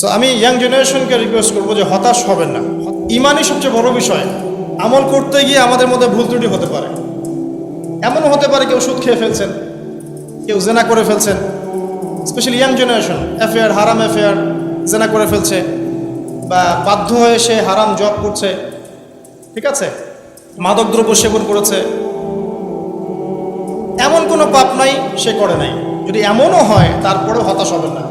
তো আমি young জেনারেশনকে request করব যে হতাশ হবেন না। ইমানই সবচেয়ে বড় বিষয়। আমল করতে গিয়ে আমাদের মধ্যে ভুল ত্রুটি হতে পারে। এমনও হতে পারে কেউ সুদ খেয়ে ফেলছেন, কেউ জেনা করে ফেলছেন। স্পেশালি ইয়াং জেনারেশন অ্যাফেয়ার হারাম অ্যাফেয়ার জেনা করে ফেলছে বা বাধ্য হয়ে সে হারাম জব করছে। ঠিক আছে? মাদকদ্রব্য সেবন করেছে। এমন কোনো পাপ নাই, সে করে নাই। যদি এমনও হয়, তারপরেও হতাশ হবেন না।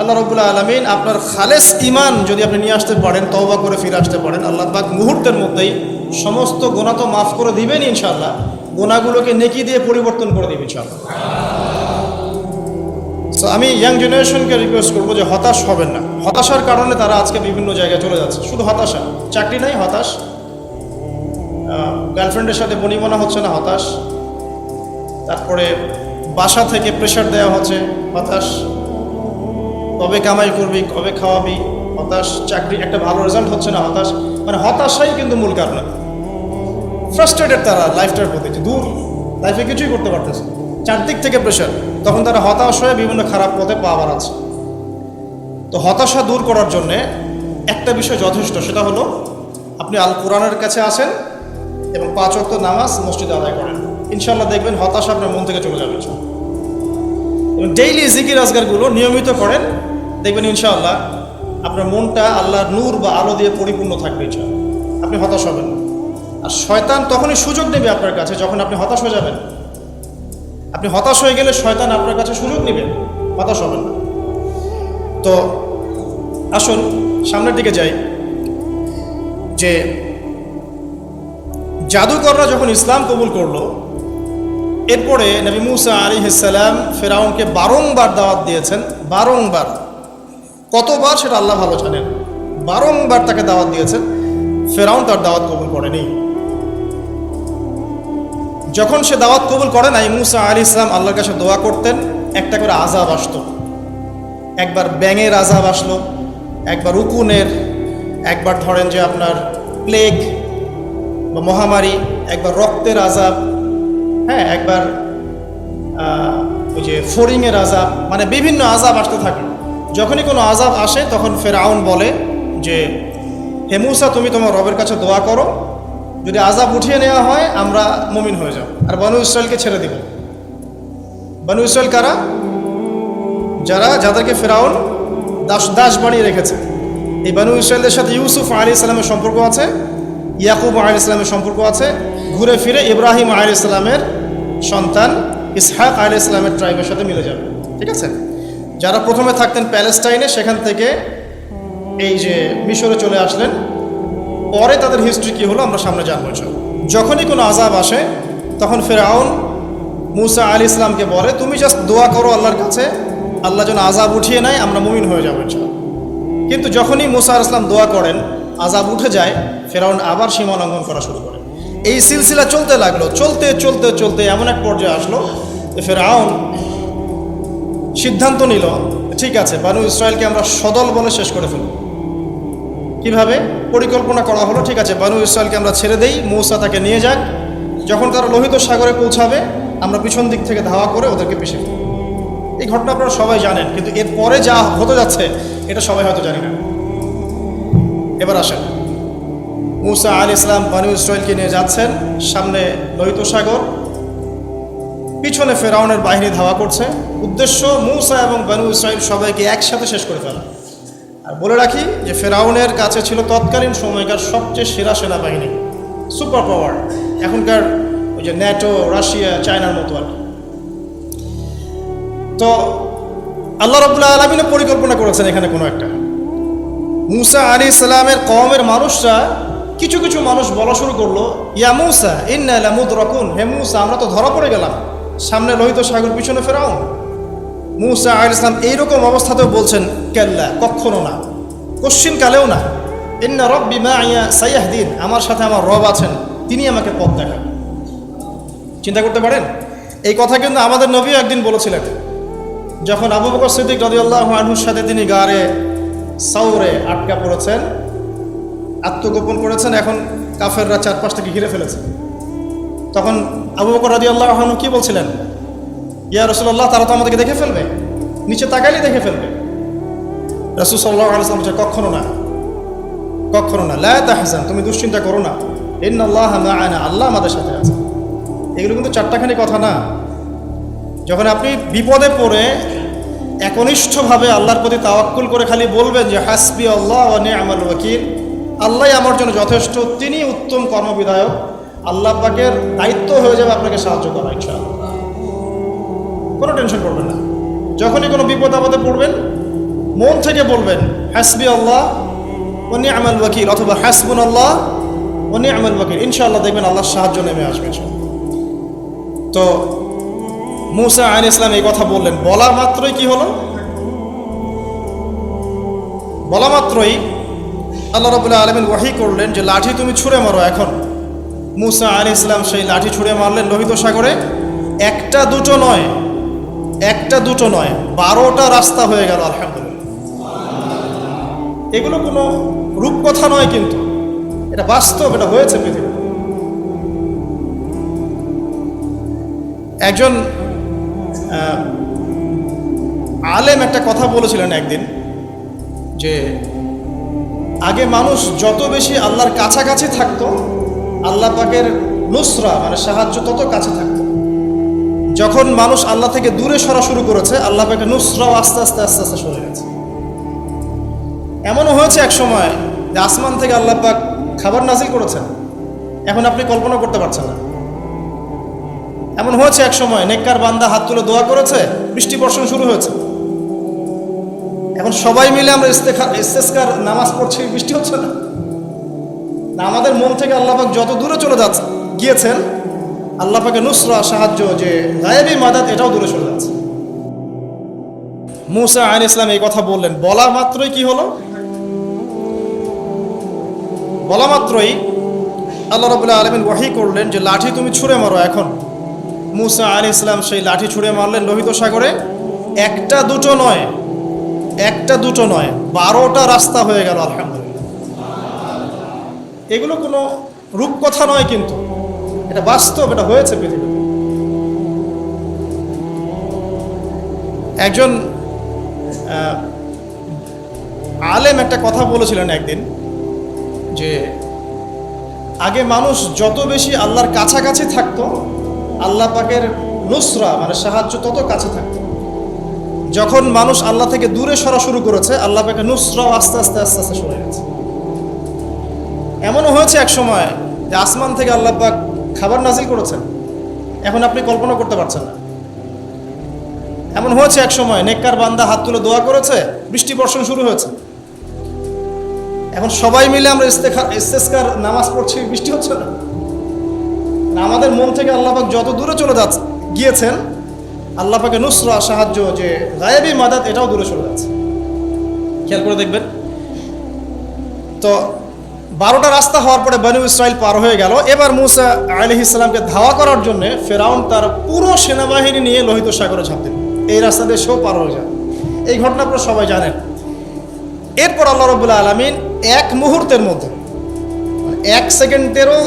আল্লাহ রবুল্লা আলমিন আপনার খালেস ইমান যদি আপনি নিয়ে আসতে পারেন, তওবা করে ফিরে আসতে পারেন, আল্লাহ পাক মুহূর্তের মধ্যেই সমস্ত গোনা তো মাফ করে দিবেন ইনশাল্লাহ গোনাগুলোকে নেকি দিয়ে পরিবর্তন করে দিবেন ইনশাল্লাহ সো আমি ইয়াং জেনারেশনকে রিকোয়েস্ট করব যে হতাশ হবেন না। হতাশার কারণে তারা আজকে বিভিন্ন জায়গায় চলে যাচ্ছে। শুধু হতাশা চাকরি নাই, হতাশ। গার্লফ্রেন্ডের সাথে বনিবনা হচ্ছে না, হতাশ। তারপরে বাসা থেকে প্রেশার দেওয়া হচ্ছে, হতাশ। কবে কামাই করবি, কবে খাওয়াবি, হতাশ, চাকরি, একটা ভালো রেজাল্ট হচ্ছে না, হতাশ। মানে হতাশাই কিন্তু মূল কারণ। ফ্রাস্ট্রেটেড তারা লাইফটার প্রতি দূর লাইফে কিছুই করতে পারতেছে চারদিক থেকে প্রেশার তখন তারা হতাশ হয়ে বিভিন্ন খারাপ পথে পা বাড়াচ্ছে। তো হতাশা দূর করার জন্যে একটা বিষয় যথেষ্ট, সেটা হলো আপনি আল কোরআনের কাছে আসেন এবং পাঁচ অক্ত নামাজ মসজিদে আদায় করেন। ইনশাল্লাহ দেখবেন হতাশা আপনার মন থেকে চলে যাবে। ডেইলি জিকির আজগারগুলো নিয়মিত করেন, দেখবেন ইনশাআল্লাহ আপনার মনটা আল্লাহর নূর বা আলো দিয়ে পরিপূর্ণ থাকবে ইনশাআল্লাহ। আপনি হতাশ হবেন। আর শয়তান তখনই সুযোগ নেবে আপনার কাছে যখন আপনি হতাশ হয়ে যাবেন। আপনি হতাশ হয়ে গেলে শয়তান আপনার কাছে সুযোগ নেবে। হতাশ হবেন না। তো আসুন, সামনের দিকে যাই। যে জাদুকররা যখন ইসলাম কবুল করল এরপরে নবী মুসা আলী ইসাল্লাম ফেরাউনকে বারংবার দাওয়াত দিয়েছেন, বারংবার। কতবার সেটা আল্লাহ ভালো জানেন। বারংবার তাকে দাওয়াত দিয়েছেন, ফেরাউন তার দাওয়াত কবুল করেনি। যখন সে দাওয়াত কবুল করে নাই, মুসা আলী ইসলাম আল্লাহর কাছে দোয়া করতেন, একটা করে আজাব আসতো। একবার ব্যাঙের আজাব আসলো, একবার উকুনের, একবার ধরেন যে আপনার প্লেগ বা মহামারী, একবার রক্তের আজাব হ্যাঁ একবার ওই যে ফরিংয়ের আজাব মানে বিভিন্ন আজাব আসতে থাকে। যখনই কোনো আজাব আসে, তখন ফেরাউন বলে যে, হে মুসা, তুমি তোমার রবের কাছে দোয়া করো। যদি আজাব উঠিয়ে নেওয়া হয়, আমরা মমিন হয়ে যাব। আর বানু ইসরায়েলকে ছেড়ে দিব। বানু ইসরায়েল কারা? যারা, যাদেরকে ফেরাউন দাস দাস বানিয়ে রেখেছে। এই বানু ইসরায়েলদের সাথে ইউসুফ আলী ইসলামের সম্পর্ক আছে, ইয়াকুব আলী ইসলামের সম্পর্ক আছে। ঘুরে ফিরে ইব্রাহিম আলী ইসলামের সন্তান ইসহাক আলী ইসলামের ট্রাইবের সাথে মিলে যাবে ঠিক আছে যারা প্রথমে থাকতেন প্যালেস্টাইনে, সেখান থেকে এই যে মিশরে চলে আসলেন, পরে তাদের হিস্ট্রি কী হলো আমরা সামনে জানব। যখনই কোনো আজাব আসে, তখন ফেরাউন মুসা আল ইসলামকে বলে, তুমি জাস্ট দোয়া করো আল্লাহর কাছে, আল্লাহ যেন আজাব উঠিয়ে নেয়, আমরা মুমিন হয়ে যাব। কিন্তু যখনই মুসা আল ইসলাম দোয়া করেন আজাব উঠে যায়, ফেরাউন আবার সীমা লঙ্ঘন করা শুরু করে এই সিলসিলা চলতে লাগল, চলতে চলতে চলতে এমন এক পর্যায়ে আসলো যে ফেরাউন সিদ্ধান্ত নিল, ঠিক আছে, বানু ইসরায়েলকে আমরা সদল বলে শেষ করে ফেলব। কীভাবে? পরিকল্পনা করা হলো, ঠিক আছে, বানু ইসরায়েলকে আমরা ছেড়ে দেই, মৌসা তাকে নিয়ে যাক, যখন তারা লোহিত সাগরে পৌঁছাবে, আমরা পিছন দিক থেকে ধাওয়া করে ওদেরকে পিছিয়ে ফেলব। এই ঘটনা আপনারা সবাই জানেন, কিন্তু এর পরে যা হতে যাচ্ছে, এটা সবাই হয়তো জানি না। এবার আসেন। মুসা আল ইসলাম বানু ইসরায়েলকে নিয়ে যাচ্ছেন। সামনে লোহিত সাগর। পিছনে ফেরাউনের বাহিনী ধাওয়া করছে। উদ্দেশ্য মুসা এবং বানু ইসরায়েল সবাইকে একসাথে শেষ করে ফেলা। আর বলে রাখি যে, ফেরাউনের কাছে ছিল তৎকালীন সময়কার সবচেয়ে সেরা সেনাবাহিনী সুপার পাওয়ার এখনকার ওই যে ন্যাটো, রাশিয়া, চায়নার মতো আর তো আল্লাহ রবুল্লাহ আলমিনে পরিকল্পনা করেছেন এখানে কোনো একটা। মুসা আলী ইসলামের কমের মানুষরা কিছু কিছু মানুষ বলা শুরু করল, ইয়া মুসা, ইন্না লামুদ রকুন হে মুসা, আমরা তো ধরা পড়ে গেলাম। সামনে লোহিত সাগর, পিছনে ফেরাও মুসা আল ইসলাম এইরকম অবস্থাতেও বলছেন, কেল্লা কখনো না কশ্চিন কালেও না। ইন্না রব্বি মা ইয়া সাইয়াহদিন, আমার সাথে আমার রব আছেন, তিনি আমাকে পথ দেখান। চিন্তা করতে পারেন? এই কথা কিন্তু আমাদের নবীও একদিন বলেছিলেন, যখন আবু বকর সিদ্দিক রাদিয়াল্লাহু আনহুর সাথে তিনি গারে সাউরে আটকা পড়েছেন আত্মগোপন করেছেন, এখন কাফেররা চারপাশটাকে ঘিরে ফেলেছে। তখন আবু বকর রাজি আল্লাহ আনহু কি বলছিলেন? ইয়া রাসূলুল্লাহ, তারা তো আমাদেরকে দেখে ফেলবে। নিচে তাকাইলে দেখে ফেলবে। রসুল সাল্লাহ আলাইসলাম বলছে কখনো না কখনো না, লা তাহজান, তুমি দুশ্চিন্তা করো না। ইন্না আল্লাহ মাআনা, আল্লাহ আমাদের সাথে আছে। এগুলো কিন্তু চারটাখানি কথা না। যখন আপনি বিপদে পড়ে, একনিষ্ঠভাবে আল্লাহর প্রতি তাওয়াক্কুল করে খালি বলবেন যে, হাসবি আল্লাহ আমার ওয়াকিল আল্লাহ আমার জন্য যথেষ্ট তিনি উত্তম কর্মবিধায়ক। আল্লাহ পাকের দায়িত্ব হয়ে যাবে আপনাকে সাহায্য করা, ইনশাআল্লাহ। কোনো টেনশন করবেন না। যখনই কোনো বিপদ আপদে পড়বেন, মন থেকে বলবেন, হাসবি আল্লাহ উনি নিয়ামাল ওয়াকিল অথবা, হাসবুন আল্লাহ উনি নিয়ামাল ওয়াকিল ইনশাআল্লাহ দেখবেন আল্লাহর সাহায্য নেমে আসবে তো, মুসা আইন ইসলাম এই কথা বললেন। বলা মাত্রই কি হলো? বলা মাত্রই আল্লাহ রবুল্লাহ আলমিন ওয়াহি করলেন যে লাঠি তুমি ছুঁড়ে মারো এখন। মুসা আলী ইসলাম সেই লাঠি ছুঁড়ে মারলেন লোহিত সাগরে। একটা দুটো নয়, একটা দুটো নয়, বারোটা রাস্তা হয়ে গেল, আলহামদুলিল্লাহ। এগুলো কোনো রূপকথা নয় কিন্তু। এটা বাস্তব, এটা হয়েছে পৃথিবী একজন আলেম একটা কথা বলেছিলেন একদিন যে আগে মানুষ যত বেশি আল্লাহর কাছাকাছি থাকতো, আল্লাহ পাকের নুসরা মানে সাহায্য তত কাছে থাকতো। যখন মানুষ আল্লাহ থেকে দূরে সরা শুরু করেছে, আল্লাহ পাকের নুসরাও আস্তে আস্তে আস্তে আস্তে সরে গেছে। এমনও হয়েছে এক সময় যে আসমান থেকে আল্লাহ পাক খাবার নাজিল করেছেন, এখন আপনি কল্পনা করতে পারছেন না। এমন হয়েছে এক সময় নেককার বান্দা হাত তুলে দোয়া করেছে, বৃষ্টি বর্ষণ শুরু হয়েছে। এখন সবাই মিলে আমরা ইস্তেস্কার নামাজ পড়ছি, বৃষ্টি হচ্ছে না? আমাদের মন থেকে আল্লাপাক যত দূরে চলে যাচ্ছে, গিয়েছেন আল্লাপাকে নুসরা, সাহায্য, যে গায়েবী মাদাত, এটাও দূরে চলে যাচ্ছে। মুসা আইন ইসলাম এই কথা বললেন, বলা মাত্রই কি হলো? বলা মাত্রই আল্লাহ রবুল্লাহ আলমিন ওয়াহি করলেন যে লাঠি তুমি ছুঁড়ে মারো এখন। মুসা আলী ইসলাম সেই লাঠি ছুঁড়ে মারলেন লোহিত সাগরে। একটা দুটো নয় একটা দুটো নয়, বারোটা রাস্তা হয়ে গেল, আলহামদুলিল্লাহ। এগুলো কোনো রূপকথা নয় কিন্তু। এটা বাস্তব, এটা হয়েছে পৃথিবীতে। একজন আলেম একটা কথা বলেছিলেন একদিন, যে আগে মানুষ যত বেশি আল্লাহর কাছাকাছি থাকতো, আল্লাহ পাকের নুসরা মানে সাহায্য তত কাছে থাকতো। যখন মানুষ আল্লাহ থেকে দূরে সরা শুরু করেছে, আল্লাহ পাকের নুসরাও আস্তে আস্তে আস্তে আস্তে সরে গেছে এমনও হয়েছে এক সময় যে আসমান থেকে আল্লাহ পাক খাবার নাজিল করেছেন। এখন আপনি কল্পনা করতে পারছেন না। এমন হয়েছে এক সময় নেককার বান্দা হাত তুলে দোয়া করেছে, বৃষ্টি বর্ষণ শুরু হয়েছে। এখন সবাই মিলে আমরা ইস্তেস্কার নামাজ পড়ছি, বৃষ্টি হচ্ছে না। আমাদের মন থেকে আল্লাপাক যত দূরে চলে যাচ্ছে, গিয়েছেন আল্লাপাকে নুসরা, সাহায্য, যে গায়েবী মাদাত, এটাও দূরে চলে যাচ্ছে। খেয়াল করে দেখবেন? তো বারোটা রাস্তা হওয়ার পরে বানু ইসরায়েল পার হয়ে গেল। এবার মুসা আলহ ইসলামকে ধাওয়া করার জন্য ফেরাউন তার পুরো সেনাবাহিনী নিয়ে লোহিত সাগরে ঝাঁপ দিল। এই রাস্তা দিয়ে সেও পার হয়ে যায়। এই ঘটনা আপনারা সবাই জানেন। এরপর আল্লাহ রবুল্লা আলমিন এক মুহূর্তের মধ্যে মানে এক সেকেন্ডেরও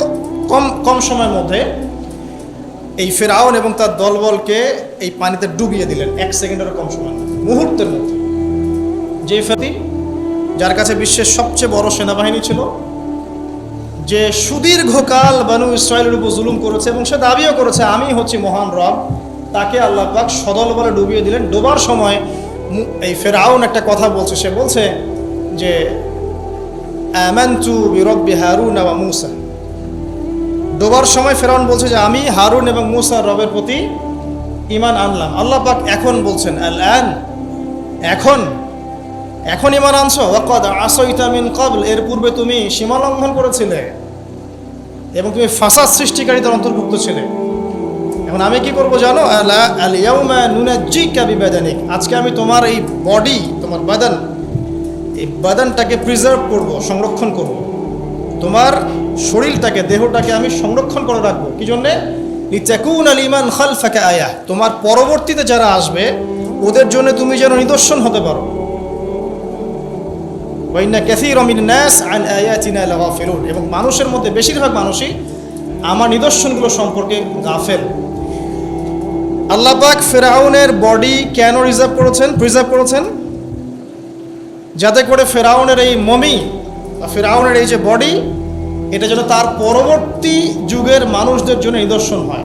কম কম সময়ের মধ্যে এই ফেরাউন এবং তার দলবলকে এই পানিতে ডুবিয়ে দিলেন। এক সেকেন্ডেরও কম মধ্যে মুহূর্তের মধ্যে। যে ফেতি যার কাছে বিশ্বের সবচেয়ে বড় সেনাবাহিনী ছিল, যে সুদীর্ঘকাল বানু ইসরায়েলের উপর জুলুম করেছে এবং সে দাবিও করেছে, আমি হচ্ছি মহান রব। তাকে আল্লাহ পাক সদল বলে ডুবিয়ে দিলেন। ডোবার সময় এই ফেরাউন একটা কথা বলছে। সে বলছে যে, আমানতু বিরব্বি হারুন ওয়া মুসা। ডোবার সময় ফেরাউন বলছে যে, আমি হারুন এবং মুসার রবের প্রতি ইমান আনলাম। আল্লাহ পাক এখন বলছেন আল আন এখন এখন ইমান আনছো? ওয়াকাদ আসইতা মিন কবল এর পূর্বে তুমি সীমা লঙ্ঘন করেছিলে এবং তুমি ফাসাদ সৃষ্টিকারীদের অন্তর্ভুক্ত ছিলে। এখন আমি কি করব জানো? আলা আল ইয়াউমা নুনাজ্জিকা বিবাদানিক। আজকে আমি তোমার এই বডি তোমার বাদান, এই বাদানটাকে প্রিজার্ভ করব, সংরক্ষণ করব। তোমার শরীরটাকে, দেহটাকে আমি সংরক্ষণ করে রাখব। কি জন্যে? লিতাকুন আল ইমান খালফাকা আয়া। তোমার পরবর্তীতে যারা আসবে, ওদের জন্য তুমি যেন নিদর্শন হতে পারো। এবং মানুষের মধ্যে বেশিরভাগ মানুষই আমার নিদর্শনগুলো সম্পর্কে গাফেল। আল্লাহ পাক ফেরাউনের বডি কেন রিজার্ভ করেছেন? প্রিজার্ভ করেছেন? যাতে করে ফেরাউনের এই মমি ফেরাউনের এই যে বডি এটা যেন তার পরবর্তী যুগের মানুষদের জন্য নিদর্শন হয়।